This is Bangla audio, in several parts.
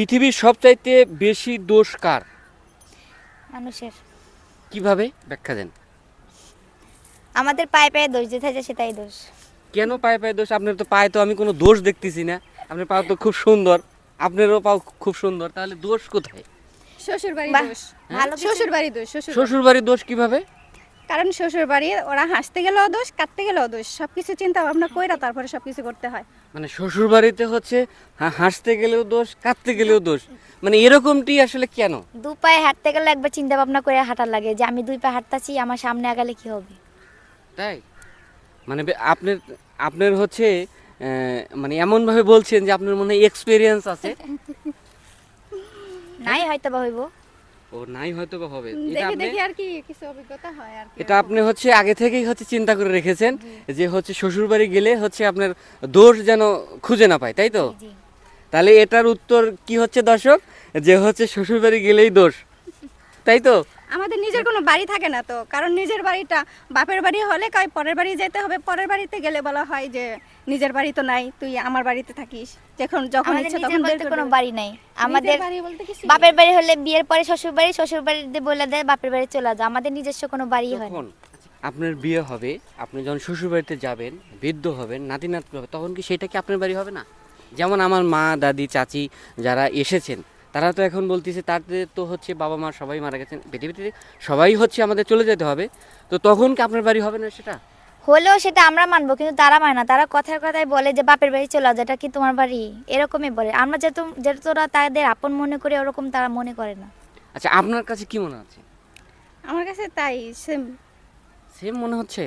পৃথিবীর সবচাইতে বেশি দোষ কার? মানুষের। কীভাবে? ব্যাখ্যা দেন। আমাদের পায়ে পায়ে দোষ যেতে আছে সেটাই দোষ। কেন পায়ে পায়ে দোষ? আপনার তো পায়ে তো আমি কোনো দোষ দেখতেছি না। আপনার পা তো খুব সুন্দর। আপনারও পাও খুব সুন্দর। তাহলে দোষ কোথায়? শ্বশুর বাড়ি দোষ। ভালো শ্বশুর বাড়ি দোষ শ্বশুর বাড়ি। শ্বশুর বাড়ির দোষ কীভাবে? কারণ শ্বশুর বাড়ি ওরা হাসতে গেলেও দোষ কাটতে গেলেও দোষ। সবকিছু চিন্তা ভাবনা কইরা তারপরে সবকিছু করতে হয়। মানে শ্বশুর বাড়িতে হচ্ছে হাসতে গেলেও দোষ কাঁদতে গেলেও দোষ। মানে এরকমটি আসলে কেন? দু পায়ে হাঁটতে গেলে একবার চিন্তা ভাবনা করে হাঁটার লাগে যে আমি দুই পায়ে হাঁটতাছি আমার সামনে আগালে কি হবে? তাই? মানে আপনার আপনার হচ্ছে মানে এমনভাবে বলছেন যে আপনার মনে এক্সপিরিয়েন্স আছে। নাই হয়তো বা হইব। ও নাই হয়তো বা হবে এটা আপনি দেখে আর কি কিছু অভিজ্ঞতা হয় আর কি। এটা আপনি হচ্ছে আগে থেকেই হচ্ছে চিন্তা করে রেখেছেন যে হচ্ছে শ্বশুর বাড়ি গেলে হচ্ছে আপনার দোষ যেন খুঁজে না পায় তাই তো? তাহলে এটার উত্তর কি হচ্ছে দর্শক? যে হচ্ছে শ্বশুর বাড়ি গেলেই দোষ তাই তো? আমাদের নিজের কোনো বাড়ি থাকে না তো। কারণ নিজের বাড়িটা বাপের বাড়ি হলে কয় পরের বাড়ি যেতে হবে। পরের বাড়িতে গেলে বলা হয় যে নিজের বাড়ি তো নাই তুই আমার বাড়িতে থাকিস। যখন যখন ইচ্ছা তখন বলতে কোনো বাড়ি নাই। আমাদের বাড়ি বলতে কিছু বাপের বাড়ি হলে বিয়ের পরে শ্বশুর বাড়ি শ্বশুর বাড়িতে বলে দেয় বাপের বাড়ি চলে যাও। আমাদের নিজস্ব কোনো বাড়ি হয় না। আপনার বিয়ে হবে আপনি যখন শ্বশুর বাড়িতে যাবেন বৃদ্ধ হবেন নাতি নাতনি হবে তখন কি সেটা কি আপনার বাড়ি হবে না? যেমন আমার মা দাদি চাচি যারা এসেছেন তারা তো এখন বলতেছে তাদের তো হচ্ছে বাবা মা সবাই মারা গেছেন পৃথিবীতে সবাই হচ্ছে আমাদের চলে যেতে হবে। তো তখন কি আপনার বাড়ি হবে না সেটা? হলেও সেটা আমরা মানবো কিন্তু তারা মানে না। তারা কথায় কথায় বলে যে বাপের বাড়ি চলে যাও যেটা কি তোমার বাড়ি? এরকমই বলে। আমরা যেহেতু যেহেতু ওরা তাদের আপন মনে করে ওরকম তারা মনে করে না। আচ্ছা আপনার কাছে কি মনে হচ্ছে? আমার কাছে তাই সেম সেম মনে হচ্ছে?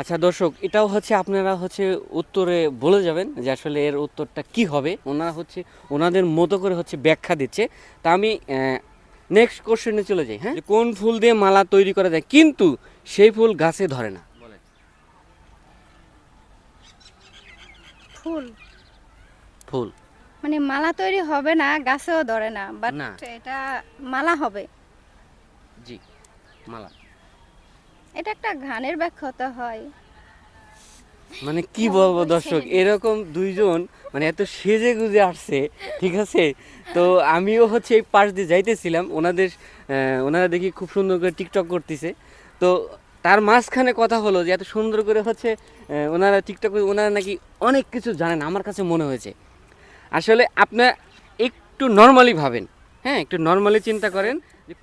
আচ্ছা দর্শক এটাও হচ্ছে আপনারা হচ্ছে উত্তরে বলে যাবেন যে আসলে এর উত্তরটা কি হবে। ওনারা হচ্ছে ওনাদের মতো করে হচ্ছে ব্যাখ্যা দিচ্ছে। তা আমি নেক্সট কোশ্চেনে চলে যাই হ্যাঁ? কোন ফুল দিয়ে মালা তৈরি করা যায়? কিন্তু সেই ফুল গাছে ধরে না। ফুল? ফুল। মানে মালা তৈরি হবে না গাছেও ধরে না বাট। এটা মালা হবে। জি মালা। এটা একটা ঘানের ব্যাখ্যাতা হয়। মানে কি বলব দর্শক এরকম দুইজন মানে এত সেজে গুজে আসছে ঠিক আছে? তো আমিও হচ্ছে এই পাশ দিয়ে যাইতেছিলাম ওনাদের ওনারা দেখি খুব সুন্দর করে টিকটক করতেছে। তো তার মাঝখানে কথা হলো যে এত সুন্দর করে হচ্ছে ওনারা টিকটক করে ওনারা নাকি অনেক কিছু জানেন আমার কাছে মনে হয়েছে। আসলে আপনার একটু নর্মালি ভাবেন হ্যাঁ একটু নর্মালি চিন্তা করেন যে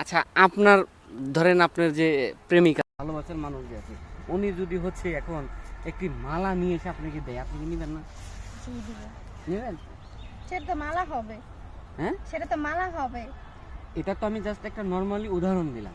আচ্ছা আপনার ধরেন আপনার যে প্রেমিকা ভালোবাসার মানুষ যে আছে উনি যদি হচ্ছে এখন একটি মালা নিয়ে এসে আপনাকে দেয় আপনি কি নেবেন না? নেবেন? সেটা তো মালা হবে। হ্যাঁ? সেটা তো মালা হবে। এটা তো আমি জাস্ট একটা নর্মালি উদাহরণ দিলাম।